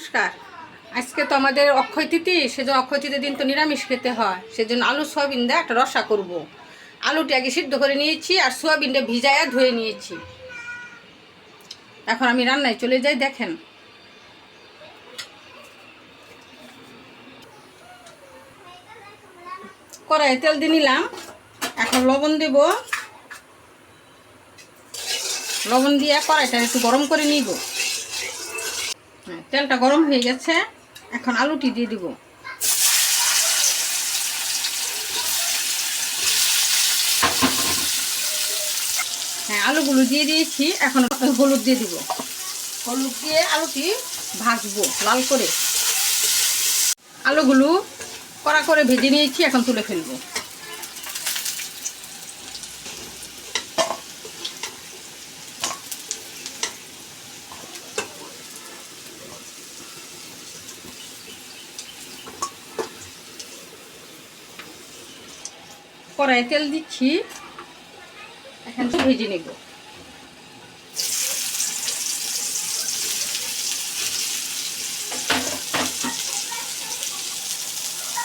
নমস্কার। আজকে তো আমাদের অক্ষয় তিথি, সেজন্য অক্ষয় তিথির দিন তো নিরামিষ খেতে হয়। সেজন্য আলু সোয়াবিন একটা রসা করব। আলুটি আগে সিদ্ধ করে নিয়েছি আর সোয়াবিনটা ভিজায়া ধুয়ে নিয়েছি। এখন আমি রান্নায় চলে যাই, দেখেন। কড়াইয়ে তেল দিয়ে নিলাম। এখন লবণ দেব। লবণ দিয়ে কড়াইটা একটু গরম করে নিব। তেলটা গরম হয়ে গেছে। এখন আলুটি দিয়ে দিব। হ্যাঁ আলুগুলো দিয়ে দিয়েছি। এখন হলুদ দিয়ে দিব। হলুদ দিয়ে আলুটি ভাজবো লাল করে। আলুগুলো কড়া করে ভেজে নিয়েছি, এখন তুলে ফেলব। কড়াই তেল দিচ্ছি। এখন তো ভেজে নেব।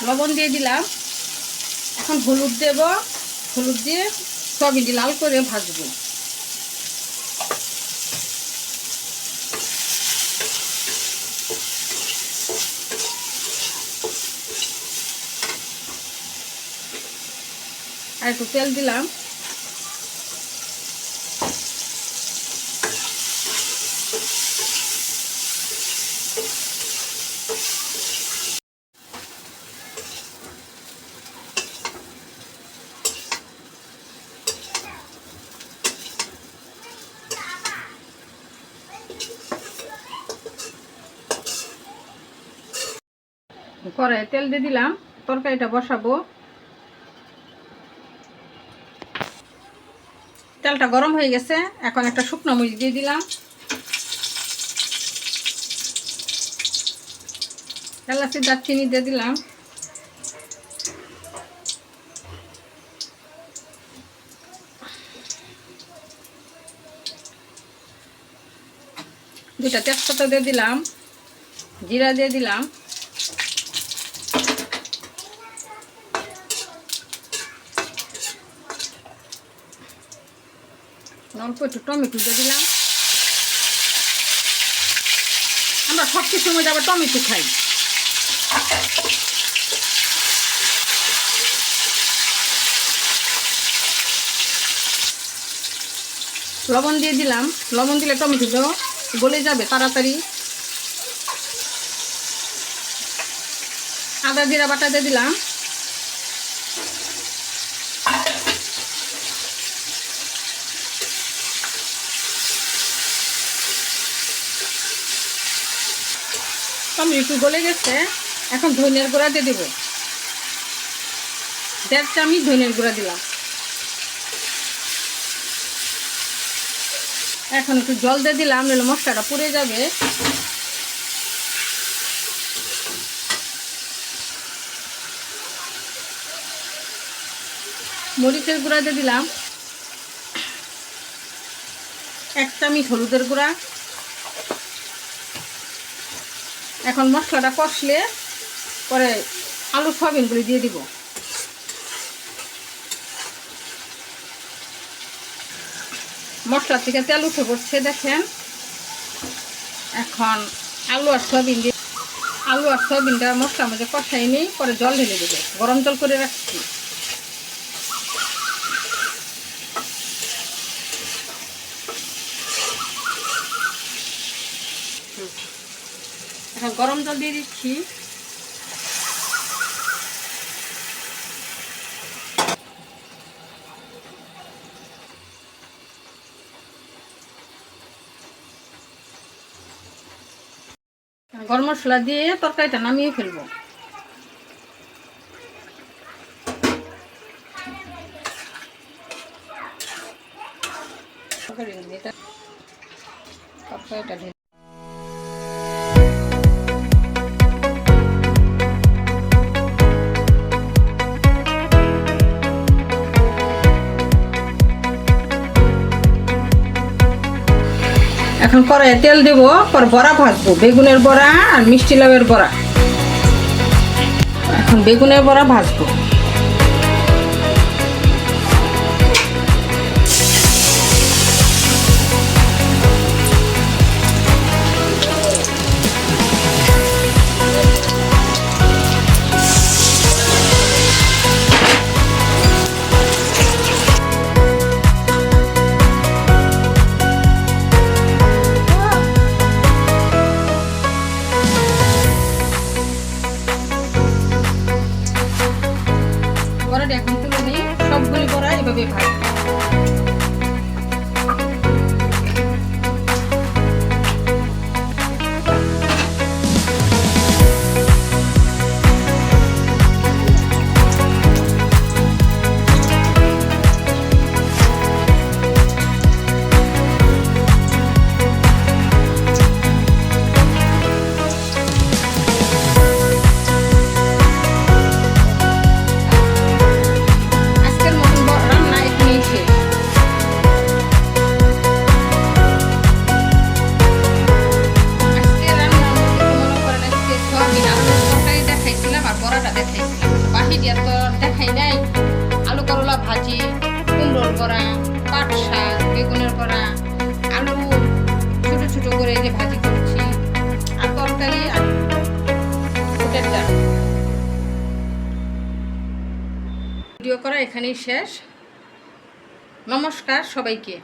লবণ দিয়ে দিলাম। এখন হলুদ দেব। হলুদ দিয়ে সয়াবিনটি লাল করে ভাজবো। আর একটু তেল দিলাম। কড়াইয়ে তেল দিয়ে দিলাম তরকারিটা বসাবো। তেলটা গরম হয়ে গেছে। এখন একটা শুকনো মরিচ দিয়ে দিলাম। এলাচি, দারচিনি দিয়ে দিলাম। দুটা তেজপাতা দিয়ে দিলাম। জিরা দিয়ে দিলাম। অল্প একটু টমেটো দিয়ে দিলাম। আমরা সব কিছুর মধ্যে আবার টমেটো খাই। লবণ দিয়ে দিলাম। লবণ দিলে টমেটোটা গলে যাবে তাড়াতাড়ি। আদা জিরা বাটা দিয়ে দিলাম। টমেটো গলে গেছে, এখন ধনিয়ার গুঁড়া দিয়ে দেবো। দেড় চামচ ধনিয়ার গুঁড়া দিলাম। এখন একটু জল দিয়ে দিলাম, নাহলে মশলাটা পুড়ে যাবে। মরিচের গুঁড়া দিয়ে দিলাম। এক চামচ হলুদের গুঁড়া। এখন মশলাটা কষলে পরে আলু সয়াবিনগুলি দিয়ে দিব। মশলা থেকে তেল উঠে পড়ছে, দেখেন। এখন আলু আর সয়াবিন দিয়ে আলু আর সয়াবিনটা মশলার মধ্যে কষাই নিই পরে জল ঢেলে দেবে। গরম জল করে রাখছি। এখন গরম জল দিয়ে দিচ্ছি। গরম মশলা দিয়ে তরকারিটা নামিয়ে ফেলব। তরকারিটা এখন কড়াইয়ে তেল দেব, পর বড়া ভাজবো, বেগুনের বড়া আর মিষ্টি লাভের বড়া। এখন বেগুনের বড়া ভাজবো। you ভিডিও করা এখানেই শেষ। নমস্কার সবাইকে।